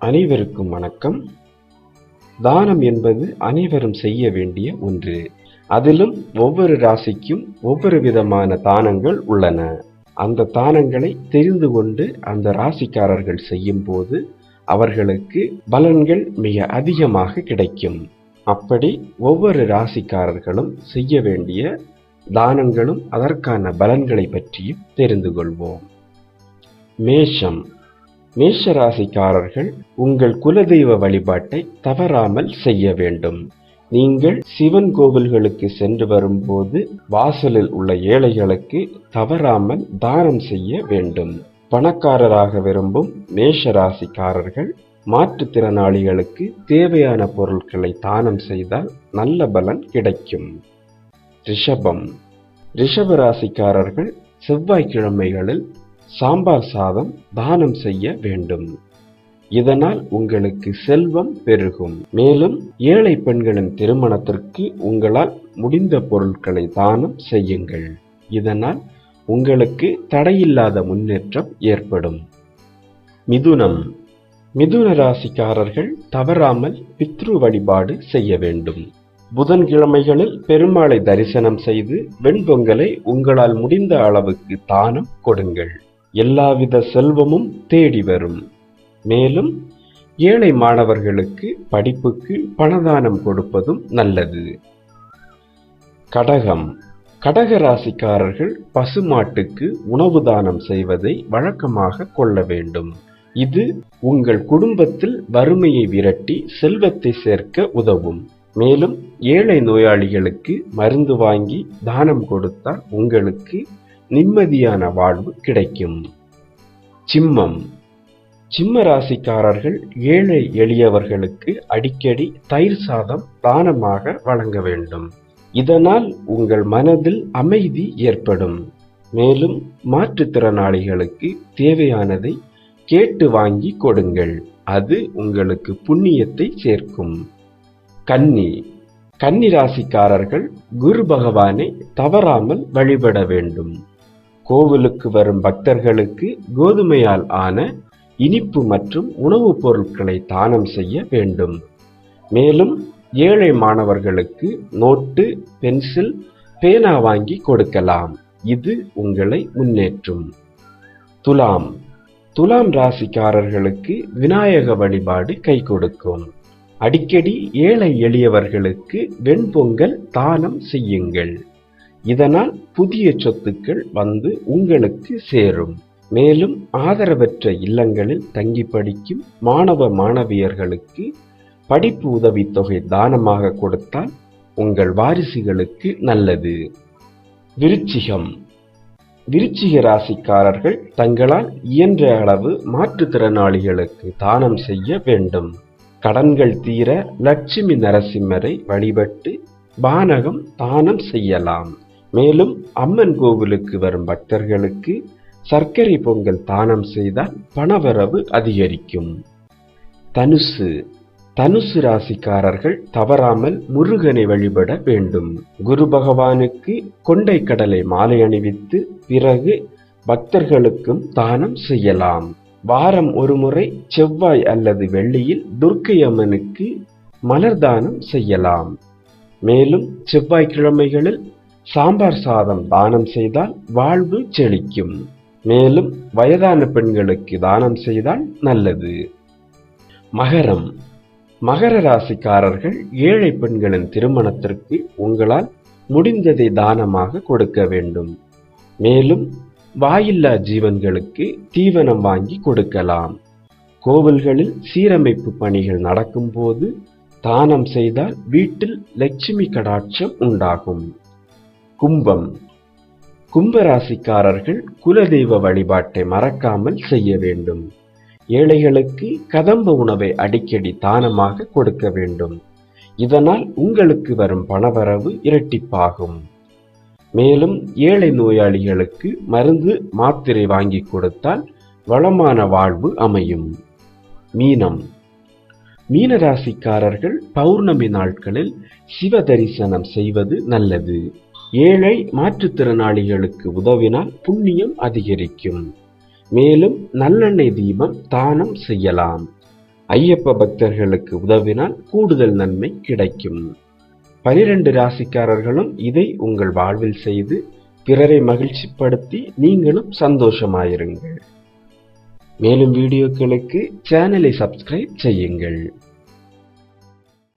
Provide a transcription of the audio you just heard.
அனைவருக்கும் வணக்கம். தானம் என்பது அனைவரும் செய்ய வேண்டிய ஒன்று. அதிலும் ஒவ்வொரு ராசிக்கும் ஒவ்வொரு விதமான தானங்கள் உள்ளன. அந்த தானங்களை தெரிந்து கொண்டு அந்த ராசிக்காரர்கள் செய்யும் போது அவர்களுக்கு பலன்கள் மிக அதிகமாக கிடைக்கும். அப்படி ஒவ்வொரு ராசிக்காரர்களும் செய்ய வேண்டிய தானங்களும் அதற்கான பலன்களை பற்றியும் தெரிந்து கொள்வோம். மேஷம். மேஷராசிக்காரர்கள் உங்கள் குலதெய்வ வழிபாட்டை தவறாமல் செய்ய வேண்டும். நீங்கள் சிவன் கோவில்களுக்கு சென்று வரும்போது வாசலில் உள்ள ஏழைகளுக்கு தவறாமல் தானம் செய்ய வேண்டும். பணக்காரராக விரும்பும் மேஷராசிக்காரர்கள் மாற்றுத்திறனாளிகளுக்கு தேவையான பொருட்களை தானம் செய்தால் நல்ல பலன் கிடைக்கும். ரிஷபம். ரிஷபராசிக்காரர்கள் செவ்வாய்க்கிழமைகளில் சாம்பார் சாதம் தானம் செய்ய வேண்டும். இதனால் உங்களுக்கு செல்வம் பெருகும். மேலும் ஏழை பெண்களின் திருமணத்திற்கு உங்களால் முடிந்த பொருட்களை தானம் செய்யுங்கள். இதனால் உங்களுக்கு தடையில்லாத முன்னேற்றம் ஏற்படும். மிதுனம். மிதுன ராசிக்காரர்கள் தவறாமல் பித்ரு வழிபாடு செய்ய வேண்டும். புதன்கிழமைகளில் பெருமாளை தரிசனம் செய்து வெண்பொங்கலை உங்களால் முடிந்த அளவுக்கு தானம் கொடுங்கள். எல்லாவித செல்வமும் தேடி வரும். மேலும் ஏழை மாணவர்களுக்கு படிப்புக்கு பணதானம் கொடுப்பதும் நல்லது. கடகம். கடக ராசிக்காரர்கள் பசுமாட்டுக்கு உணவு தானம் செய்வதை வழக்கமாக கொள்ள வேண்டும். இது உங்கள் குடும்பத்தில் வறுமையை விரட்டி செல்வத்தை சேர்க்க உதவும். மேலும் ஏழை நோயாளிகளுக்கு மருந்து வாங்கி தானம் கொடுத்தால் உங்களுக்கு நிம்மதியான வாழ்வு கிடைக்கும். சிம்மம். சிம்ம ராசிக்காரர்கள் ஏழை எளியவர்களுக்கு அடிக்கடி தயிர் சாதம் தானமாக வழங்க வேண்டும். இதனால் உங்கள் மனதில் அமைதி ஏற்படும். மேலும் மாற்றுத்திறனாளிகளுக்கு தேவையானதை கேட்டு வாங்கி கொடுங்கள். அது உங்களுக்கு புண்ணியத்தை சேர்க்கும். கன்னி. கன்னி ராசிக்காரர்கள் குரு பகவானை தவறாமல் வழிபட வேண்டும். கோவிலுக்கு வரும் பக்தர்களுக்கு கோதுமையால் ஆன இனிப்பு மற்றும் உணவுப் பொருட்களை தானம் செய்ய வேண்டும். மேலும் ஏழை மாணவர்களுக்கு நோட்டு பென்சில் பேனா வாங்கி கொடுக்கலாம். இது உங்களை முன்னேற்றும். துலாம். துலாம் ராசிக்காரர்களுக்கு விநாயக வழிபாடு கை கொடுக்கும். அடிக்கடி ஏழை எளியவர்களுக்கு வெண்பொங்கல் தானம் செய்யுங்கள். இதனால் புதிய சொத்துக்கள் வந்து உங்களுக்கு சேரும். மேலும் ஆதரவற்ற இல்லங்களில் தங்கி படிக்கும் மாணவ மாணவியர்களுக்கு படிப்பு உதவித்தொகை தானமாக கொடுத்தால் உங்கள் வாரிசுகளுக்கு நல்லது. விருச்சிகம். விருச்சிக ராசிக்காரர்கள் தங்களால் இயன்ற அளவு மாற்றுத்திறனாளிகளுக்கு தானம் செய்ய வேண்டும். கடன்கள் தீர லட்சுமி நரசிம்மரை வழிபட்டு பானகம் தானம் செய்யலாம். மேலும் அம்மன் கோவிலுக்கு வரும் பக்தர்களுக்கு சர்க்கரை பொங்கல் தானம் செய்தால் பணவரவு அதிகரிக்கும். தனுசு. தனுசு ராசிக்காரர்கள் தவறாமல் முருகனை வழிபட வேண்டும். குரு பகவானுக்கு கொண்டை கடலை மாலை அணிவித்து பிறகு பக்தர்களுக்கும் தானம் செய்யலாம். வாரம் ஒரு முறை செவ்வாய் அல்லது வெள்ளியில் துர்க்கை அம்மனுக்கு மலர் தானம் செய்யலாம். மேலும் செவ்வாய்க்கிழமைகளில் சாம்பார் சாதம் தானம் செய்தால் வாழ்வு செழிக்கும். மேலும் வயதான பெண்களுக்கு தானம் செய்தால் நல்லது. மகரம். மகர ராசிக்காரர்கள் ஏழை பெண்களின் திருமணத்திற்கு உங்களால் முடிந்ததை தானமாக கொடுக்க வேண்டும். மேலும் வாயில்லா ஜீவன்களுக்கு தீவனம் வாங்கி கொடுக்கலாம். கோவில்களில் சீரமைப்பு பணிகள் நடக்கும்போது தானம் செய்தால் வீட்டில் லட்சுமி கடாட்சம் உண்டாகும். கும்பம். கும்பராசிக்காரர்கள் குலதெய்வ வழிபாட்டை மறக்காமல் செய்ய வேண்டும். ஏழைகளுக்கு கதம்ப உணவை அடிக்கடி தானமாக கொடுக்க வேண்டும். இதனால் உங்களுக்கு வரும் பணவரவு இரட்டிப்பாகும். மேலும் ஏழை நோயாளிகளுக்கு மருந்து மாத்திரை வாங்கி கொடுத்தால் வளமான வாழ்வு அமையும். மீனம். மீனராசிக்காரர்கள் பௌர்ணமி நாட்களில் சிவ தரிசனம் செய்வது நல்லது. ஏழை மாற்றுத்திறனாளிகளுக்கு உதவினால் புண்ணியம் அதிகரிக்கும். மேலும் நல்லெண்ணெய் தீபம் தானம் செய்யலாம். ஐயப்ப பக்தர்களுக்கு உதவினால் கூடுதல் நன்மை கிடைக்கும். பனிரெண்டு ராசிக்காரர்களும் இதை உங்கள் வாழ்வில் செய்து பிறரை மகிழ்ச்சிப்படுத்தி நீங்களும் சந்தோஷமாயிருங்கள். மேலும் வீடியோக்களுக்கு சேனலை சப்ஸ்கிரைப் செய்யுங்கள்.